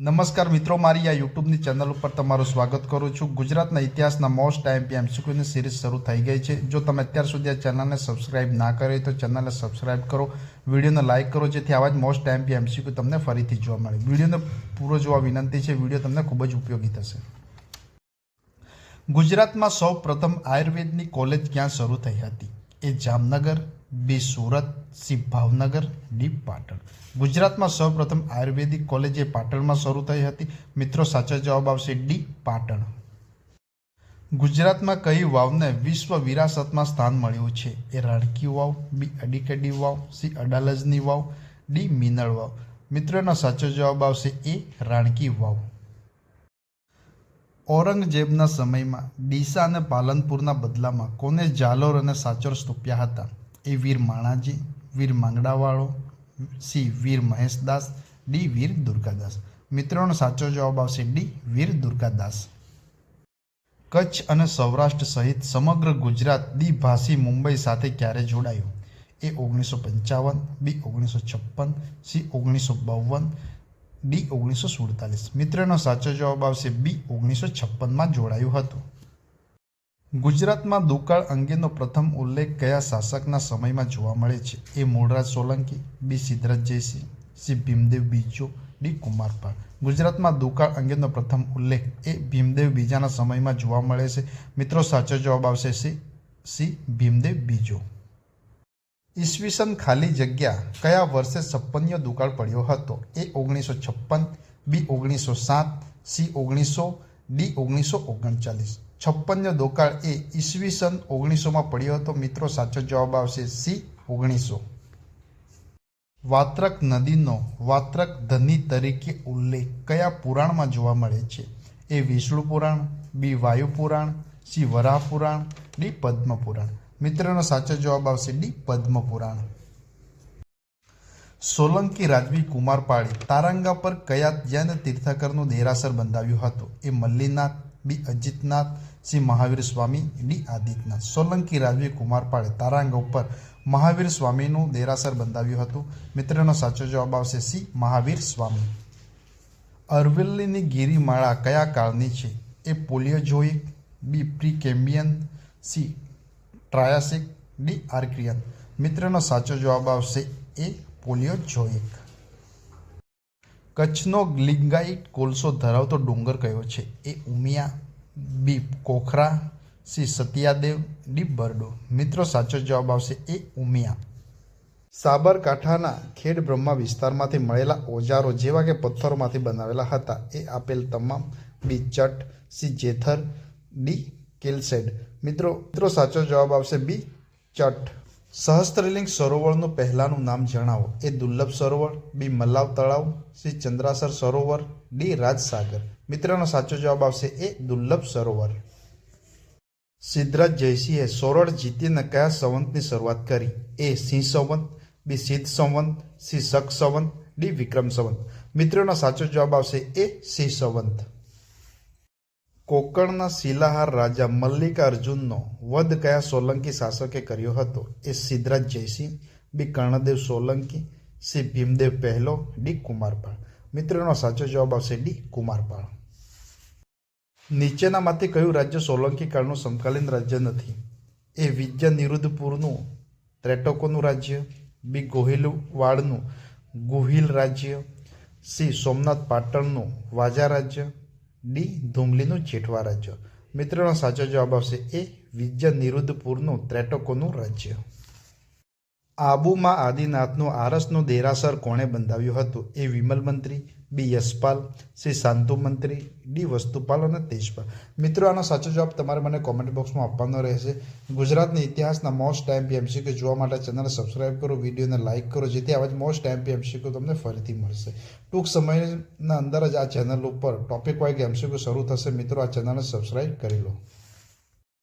નમસ્કાર મિત્રો, મારી આ યુટ્યુબની ચેનલ ઉપર તમારું સ્વાગત કરું છું. ગુજરાતના ઇતિહાસના મોસ્ટ ટાઈમ એમસીક્યુની સિરીઝ શરૂ થઈ ગઈ છે. જો તમે અત્યાર સુધી આ ચેનલને સબસ્ક્રાઇબ ના કરી તો ચેનલને સબસ્ક્રાઇબ કરો. વિડીયોને લાઇક કરો, જેથી આવા જ મોસ્ટ ટાઈમ એમસીક્યુ તમને ફરીથી જોવા મળે. વિડીયોને પૂરો જોવા વિનંતી છે. વીડિયો તમને ખૂબ જ ઉપયોગી થશે. ગુજરાતમાં સૌ પ્રથમ આયુર્વેદની કોલેજ ક્યાં શરૂ થઈ હતી? A Jamnagar B Surat C Bhavnagar D Patan. ગુજરાતમાં સૌપ્રથમ આયુર્વેદિક કોલેજ એ પાટણમાં શરૂ થઈ હતી. મિત્રો, સાચો જવાબ આવશે ડી પાટણ. ગુજરાતમાં કઈ વાવને વિશ્વ વિરાસતમાં સ્થાન મળ્યું છે? A Ranki Vav, B Adikadi Vav, C અડાલજની વાવ, ડી મિનળ વાવ. મિત્રોનો સાચો જવાબ આવશે એ રાણકી વાવ. ઔરંગઝેબના સમયમાં ડીસા અને પાલનપુરના બદલામાં કોને જાલોર અને સાચોર સ્તૂપ્યા હતા? A Veer Manaji, Veer Mangdawalo, C Veer Maheshdas, D Veer Durgadas. મિત્રોનો સાચો જવાબ આવશે ડી વીર દુર્ગાદાસ. કચ્છ અને સૌરાષ્ટ્ર સહિત સમગ્ર ગુજરાત દ્વિભાષી મુંબઈ સાથે ક્યારે જોડાયું? એ ઓગણીસો પંચાવન, બી ઓગણીસો છપ્પન, સી ઓગણીસો બાવન, ડી ઓગણીસો સુડતાલીસ. મિત્રનો સાચો જવાબ આવશે બી ઓગણીસો છપ્પનમાં જોડાયું હતું. ગુજરાતમાં દુકાળ અંગેનો પ્રથમ ઉલ્લેખ કયા શાસકના સમયમાં જોવા મળે છે? A Mulraj Solanki, B Siddharaj Jaysinh, C Bhimdev બીજો, ડી કુમારપાળ ગુજરાતમાં દુકાળ અંગેનો પ્રથમ ઉલ્લેખ એ ભીમદેવ બીજાના સમયમાં જોવા મળે છે. મિત્રો, સાચો જવાબ આવશે સી સી ભીમદેવ બીજો. ઈસવીસન ખાલી જગ્યા કયા વર્ષે છપ્પનિયો દુકાળ પડ્યો હતો? એ ઓગણીસો છપ્પન, બી ઓગણીસો સાત, સી ઓગણીસો, ડી ઓગણીસો ઓગણચાલીસ. છપ્પનનો દોકાળ એ ઈસવીસન ઓગણીસોમાં પડ્યો હતો. મિત્રો, સાચો જવાબ આવશે સી, ઓગણીસો. વાત્રક નદીનો વાત્રક ધની તરીકે ઉલ્લેખ કયા પુરાણમાં જોવા મળે છે? એ વિષ્ણુ પુરાણ, બી વાયુ પુરાણ, સી વરાહ પુરાણ, ડી પદ્મ પુરાણ. મિત્રનો સાચો જવાબ આવશે ડી પદ્મ પુરાણ. સોલંકી રાજવી કુમારપાળી તારંગા પર કયા જૈન તીર્થકરનું દેરાસર બંધાવ્યું હતું? A Mallinath B Ajitnath, C Mahavir Swami, D Adityanath. Solanki રાજવી કુમારપાળે તારાંગ ઉપર મહાવીર સ્વામીનું દેરાસર બંધાવ્યું હતું. મિત્રનો સાચો જવાબ આવશે સી મહાવીર સ્વામી. અરવલ્લીની ગિરિમાળા કયા કાળની છે? A Paleozoic, B Precambrian C Triassic, D Archaean મિત્રનો સાચો જવાબ આવશે એ પોલિયોજોઇક. કચ્છનો લિંગાઇટ કોલસો ધરાવતો ડુંગર કયો છે? A Umiya B Kokhra, C, Satiyadev, D, Bardo. મિત્રો, સાચો જવાબ આવશે એ ઉમિયા. સાબરકાંઠાના ખેડ બ્રહ્મા વિસ્તારમાંથી મળેલા ઓજારો જેવા કે પથ્થરોમાંથી બનાવેલા હતા. એ આપેલ તમામ બી, ચટ, સી, જેથર, ડી, કેલ્સેડ. મિત્રો મિત્રો, સાચો જવાબ આવશે બી, ચટ. સહસ્ત્રલિંગ સરોવરનું પહેલાંનું નામ જણાવો. એ દુર્લભ સરોવર, બી મલ્લાવ તળાવ, સી ચંદ્રાસર સરોવર, ડી રાજસાગર. મિત્રનો સાચો જવાબ આવશે એ દુર્લભ સરોવર. સિદ્ધરાજ જયસિંહે સોરળ જીતીને કયા સંવંતની શરૂઆત કરી? એ સિંહ સંવંત, બી સિદ્ધ સંવંત, સી શક સંવંત, ડી વિક્રમ સંવંત. મિત્રોનો સાચો જવાબ આવશે એ સિંહ સંવંત. કોકણના શિલાહાર રાજા મલ્લિકાર્જુનનો વધ કયા સોલંકી શાસકે કર્યો હતો? A Siddharaj Jaysinh, B Karnadev Solanki, C Bhimdev પહેલો, ડી કુમારપાળ. મિત્રોનો સાચો જવાબ આવશે ડી કુમારપાળ. નીચેનામાંથી કયું રાજ્ય સોલંકી કાળનું સમકાલીન રાજ્ય નથી? એ વિદ્યા નિરુદ્ધપુરનું ત્રેટકોનું રાજ્ય, બી ગોહિલવાડનું ગુહિલ રાજ્ય, સી સોમનાથ પાટણનું વાજા રાજ્ય ડી ધુમલીનું જેઠવા રાજ્ય. મિત્રોનો સાચો જવાબ આવશે એ વિજય નિરુદ્ધપુરનું ત્રેટકોનું રાજ્ય. આબુમાં આદિનાથનું આરસનું દેરાસર કોણે બંધાવ્યું હતું એ વિમલ મંત્રી બી યશપાલ શ્રી શાંતુ મંત્રી, ડી વસ્તુપાલ અને તેજપાલ. મિત્રો, આનો સાચો જવાબ તમારે મને કોમેન્ટ બોક્સમાં આપવાનો રહેશે. ગુજરાતના ઇતિહાસના મોસ્ટ ટાઈમ પી એમસીક્યુ જોવા માટે ચેનલ સબસ્ક્રાઇબ કરો, વિડીયોને લાઇક કરો, જેથી આવા જ મોસ્ટ ટાઈમ એમસીક્યુ તમને ફરીથી મળશે. ટૂંક સમયના અંદર જ આ ચેનલ ઉપર ટોપિક વાઇઝ એમસીક્યુ શરૂ થશે. મિત્રો, આ ચેનલને સબસ્ક્રાઇબ કરી લો.